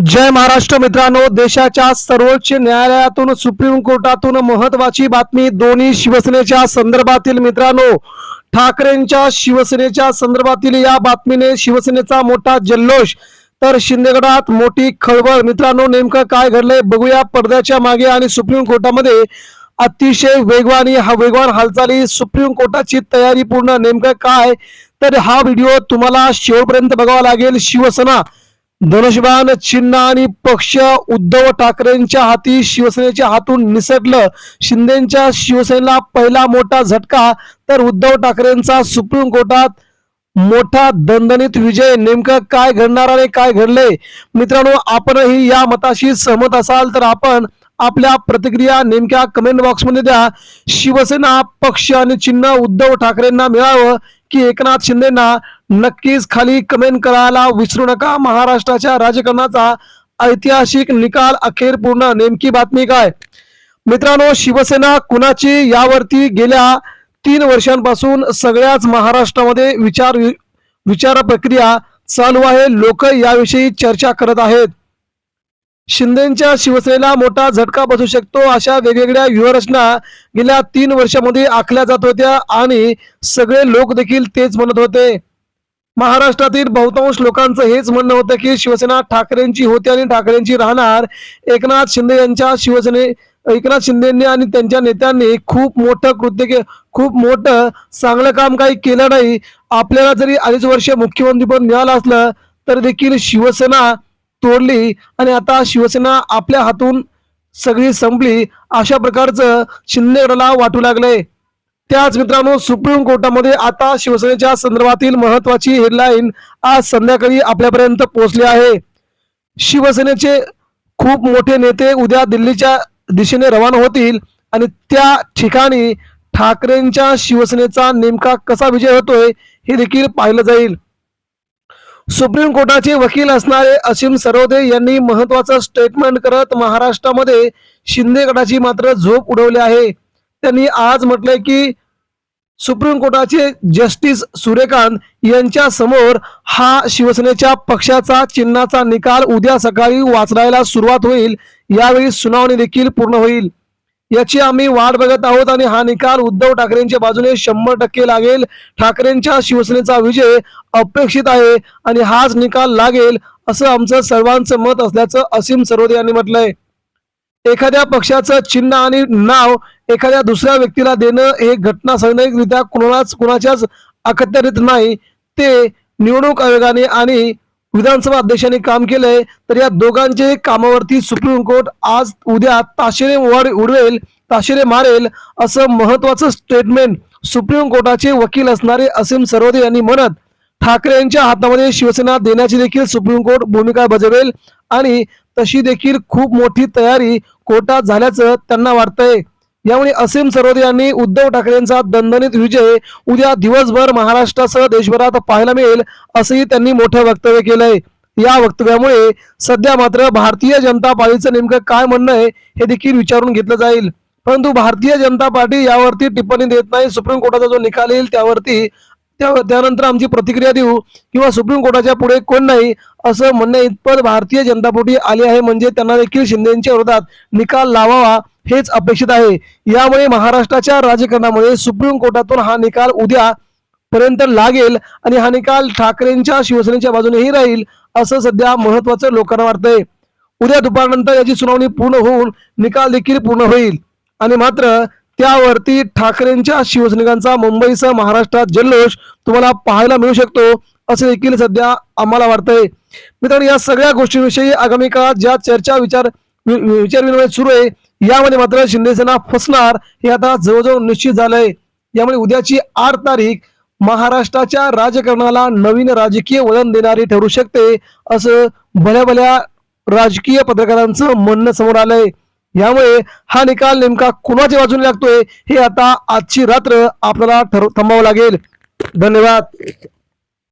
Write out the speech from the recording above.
जय महाराष्ट्र मित्रांनो देशाच्या सर्वोच्च न्यायालयातून सुप्रीम कोर्टातून महत्वाची बातमी दोन्ही शिवसेनेच्या संदर्भातील मित्रांनो. ठाकरेंच्या शिवसेनेच्या संदर्भातील या बातमीने शिवसेनेचा मोठा जल्लोष. तर शिंदेगडात मोठी खळबळ. मित्रांनो नेमकं काय घडलंय बघूया पडद्याच्या मागे आणि सुप्रीम कोर्टामध्ये अतिशय वेगवानी हा वेगवान हालचाली सुप्रीम कोर्टाची तयारी पूर्ण नेमकं काय? तर हा व्हिडिओ तुम्हाला शेवटपर्यंत बघावा लागेल. शिवसेना धनुष्यबाण चिन्ह आणि पक्ष उद्धव ठाकरेंच्या हाती शिवसेनेच्या हातून निसटलं. शिंदेच्या शिवसेनेला पहिला मोठा झटका तर उद्धव ठाकरेंचा सुप्रीम कोर्टात मोठा दणदणीत विजय. नेमकं काय घडणार आणि काय घडले मित्रांनो आपणही या मताशी सहमत असाल तर आपण आपल्या प्रतिक्रिया नेमक्या कमेंट बॉक्समध्ये द्या. शिवसेना पक्ष आणि चिन्ह उद्धव ठाकरेंना मिळावं. की एकनाथ शिंदेना नक्कीच खाली कमेंट करायला विसरू नका. महाराष्ट्राच्या राजकारणाचा ऐतिहासिक निकाल अखेर पूर्ण. नेमकी बातमी काय? मित्रांनो शिवसेना कुणाची यावरती गेल्या तीन वर्षांपासून सगळ्याच महाराष्ट्रामध्ये विचार विचार प्रक्रिया चालू आहे. लोक याविषयी चर्चा करत आहेत. शिंदेच्या शिवसेनेला मोठा झटका बसू शकतो अशा वेगवेगळ्या व्यूहरचना गेल्या तीन वर्षामध्ये आखल्या जात होत्या आणि सगळे लोक देखील तेच म्हणत होते. महाराष्ट्रातील बहुतांश लोकांचं हेच म्हणणं होतं की शिवसेना ठाकरेंची होती आणि ठाकरेंची राहणार. एकनाथ शिंदे यांच्या शिवसेने एकनाथ शिंदेंनी आणि त्यांच्या नेत्यांनी खूप मोठं कृत्य के खूप मोठं चांगलं काम काही केलं नाही. आपल्याला जरी अडीच वर्ष मुख्यमंत्रीपद मिळालं असलं तर देखील शिवसेना तोडली आणि आता शिवसेना आपल्या हातून सगळी संपली अशा प्रकारचं शिंदेगडाला वाटू लागले त्याच मित्रांनो सुप्रीम कोर्टामध्ये आता शिवसेनेच्या संदर्भातील महत्वाची हेडलाईन आज संध्याकाळी आपल्यापर्यंत पोहोचली आहे. शिवसेनेचे खूप मोठे नेते उद्या दिल्लीच्या दिशेने रवाना होतील आणि त्या ठिकाणी ठाकरेंच्या शिवसेनेचा नेमका कसा विजय होतोय हे देखील पाहिलं जाईल. सुप्रीम कोर्टाचे वकील असणारे असीम सरोदे यांनी महत्वाचं स्टेटमेंट करत महाराष्ट्रामध्ये शिंदे गटाची मात्र झोप उडवली आहे. त्यांनी आज म्हटलंय की सुप्रीम कोर्टाचे जस्टिस सूर्यकांत यांच्या समोर हा शिवसेनेच्या पक्षाचा चिन्हाचा निकाल उद्या सकाळी वाचरायला सुरुवात होईल. यावेळी सुनावणी देखील पूर्ण होईल. याची आम्ही वाट बघत आहोत आणि हा निकाल उद्धव ठाकरेंच्या बाजूने शंभर टक्के लागेल. ठाकरेंच्या शिवसेनेचा विजय अपेक्षित आहे आणि हाच निकाल लागेल असं आमचं सर्वांचं मत असल्याचं असीम सरोदे यांनी म्हटलंय. एखाद्या पक्षाचं चिन्ह आणि नाव एखाद्या दुसऱ्या व्यक्तीला देणं हे घटना संविधानिकरित्या कुणालाच कुणाच्याच अखत्यारीत नाही. ते निवडणूक आयोगाने आणि विधानसभा अध्यक्षांनी काम केलंय तर या दोघांचे कामावरती सुप्रीम कोर्ट आज उद्या ताशेरे उडवेल ताशेरे मारेल असं महत्वाचं स्टेटमेंट सुप्रीम कोर्टाचे वकील असणारे असीम सरोदे यांनी म्हणत ठाकरे यांच्या हातामध्ये शिवसेना देण्याची देखील सुप्रीम कोर्ट भूमिका बजावेल आणि तशी देखील खूप मोठी तयारी कोर्टात झाल्याचं त्यांना वाटतंय. यामुळे असीम सरोदे यांनी उद्धव ठाकरेंचा दणदणीत विजय उद्या दिवसभर महाराष्ट्रासह देशभरात पाहायला मिळेल असंही त्यांनी मोठं वक्तव्य केलंय. या वक्तव्यामुळे सध्या मात्र भारतीय जनता पार्टीचं नेमकं काय म्हणणं आहे हे देखील विचारून घेतलं जाईल. परंतु भारतीय जनता पार्टी यावरती टिप्पणी देत नाही. सुप्रीम कोर्टाचा जो निकाल येईल त्यावरती त्यानंतर आमची प्रतिक्रिया देऊ किंवा सुप्रीम कोर्टाच्या पुढे कोण नाही असं म्हणणे इतपत भारतीय जनता पार्टी आली आहे. म्हणजे त्यांना देखील शिंदेच्या विरोधात निकाल लावावा हेच अपेक्षित आहे. यामुळे महाराष्ट्राच्या राजकारणामध्ये सुप्रीम कोर्टातून हा निकाल उद्या पर्यंत लागेल आणि हा निकाल ठाकरेंच्या शिवसेनेच्या बाजूनेही राहील असं सध्या महत्वाचं लोकांना वाटतंय. उद्या दुपारनंतर याची सुनावणी पूर्ण होऊन निकाल देखील पूर्ण होईल. आणि मात्र त्यावरती ठाकरेंच्या शिवसैनिकांचा मुंबईसह महाराष्ट्रात जल्लोष तुम्हाला पाहायला मिळू शकतो असे देखील सध्या आम्हाला वाटतंय. मित्रांनो या सगळ्या गोष्टींविषयी आगामी काळात ज्या चर्चा विचार विचारविनिमय सुरू आहे यामध्ये मात्र शिंदेसेना फसणार हे आता जवळजवळ निश्चित झालंय. यामुळे उद्याची आठ तारीख महाराष्ट्राच्या राजकारणाला नवीन राजकीय वळण देणारी ठरू शकते असं भल्या भल्या राजकीय पत्रकारांचं म्हणणं समोर आलंय. यामुळे हा निकाल नेमका कुणाच्या बाजूने लागतोय हे आता आजची रात्र आपल्याला ठरव थांबावं लागेल. धन्यवाद.